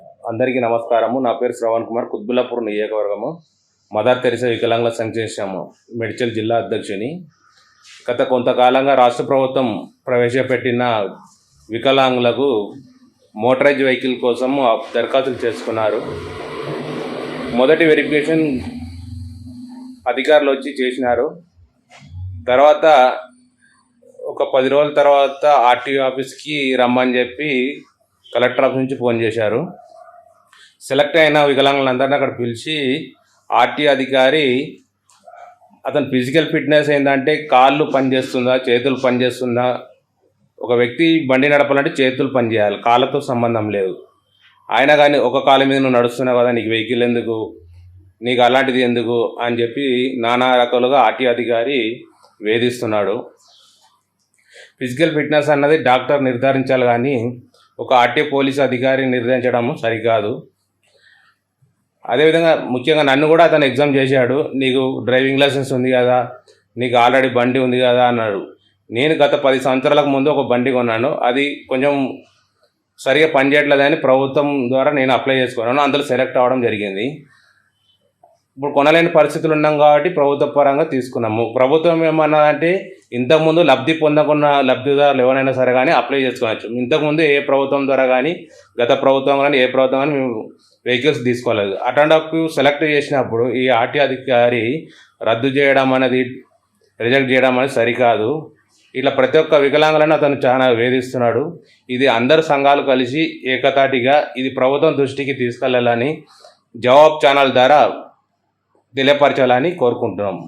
అందరికీ నమస్కారము. నా పేరు శ్రవణ్ కుమార్. కుత్బుల్లాపూర్ నియోజకవర్గము. మదర్ తెరిసా వికలాంగుల సంక్షేమము మెడ్చల్ జిల్లా అధ్యక్షుని. గత కొంతకాలంగా రాష్ట్ర ప్రభుత్వం ప్రవేశపెట్టిన వికలాంగులకు మోటరైజ్ వెహికల్ కోసము దరఖాస్తులు చేసుకున్నారు. మొదటి వెరిఫికేషన్ అధికారులు వచ్చి చేసినారు. తర్వాత ఒక పది రోజుల తర్వాత ఆర్టీఓ ఆఫీస్కి రమ్మని చెప్పి కలెక్టర్ ఆఫీస్ నుంచి ఫోన్ చేశారు. సెలెక్ట్ అయిన వికలాంగులందరినీ అక్కడ పిలిచి ఆర్టీ అధికారి అతని ఫిజికల్ ఫిట్నెస్ ఏంటంటే కాళ్ళు పనిచేస్తుందా చేతులు పనిచేస్తుందా? ఒక వ్యక్తి బండి నడపాలంటే చేతులు పనిచేయాలి కాళ్ళతో సంబంధం లేదు. అయినా కానీ ఒక కాళ్ళ మీద నువ్వు నడుస్తున్నావు కదా నీకు వెహికల్ ఎందుకు? నీకు అలాంటిది ఎందుకు? అని చెప్పి నానా రకాలుగా ఆర్టీ అధికారి వేధిస్తున్నాడు. ఫిజికల్ ఫిట్నెస్ అన్నది డాక్టర్ నిర్ధారించాలి కానీ ఒక ఆర్టీ పోలీస్ అధికారి నిర్ధారించడం సరికాదు. అదేవిధంగా ముఖ్యంగా నన్ను కూడా అతను ఎగ్జామ్ చేశాడు. నీకు డ్రైవింగ్ లైసెన్స్ ఉంది కదా నీకు ఆల్రెడీ బండి ఉంది కదా అన్నాడు. నేను గత పది సంవత్సరాలకు ముందు ఒక బండి కొన్నాను. అది కొంచెం సరిగా పనిచేయట్లేదని ప్రభుత్వం ద్వారా నేను అప్లై చేసుకున్నాను. అందులో సెలెక్ట్ అవ్వడం జరిగింది. ఇప్పుడు కొనలేని పరిస్థితులు ఉన్నాం కాబట్టి ప్రభుత్వ పరంగా తీసుకున్నాము. ప్రభుత్వం ఏమన్నా అంటే ఇంతకుముందు లబ్ధి పొందకున్న లబ్ధిదారులు ఎవరైనా సరే కానీ అప్లై చేసుకోవచ్చు. ఇంతకుముందు ఏ ప్రభుత్వం ద్వారా కానీ గత ప్రభుత్వం కానీ ఏ ప్రభుత్వం కానీ మేము వెహికల్స్ తీసుకోలేదు. అటెండప్కు సెలెక్ట్ చేసినప్పుడు ఈ ఆర్టీ అధికారి రద్దు చేయడం అనేది రిజెక్ట్ చేయడం అనేది సరికాదు. ఇట్లా ప్రతి ఒక్క వికలాంగులను అతను చాలా వేధిస్తున్నాడు. ఇది అందరు సంఘాలు కలిసి ఏకతాటిగా ఇది ప్రభుత్వం దృష్టికి తీసుకెళ్ళాలని జవాబ్ ఛానల్ ద్వారా తెలియపరచాలని కోరుకుంటున్నాం.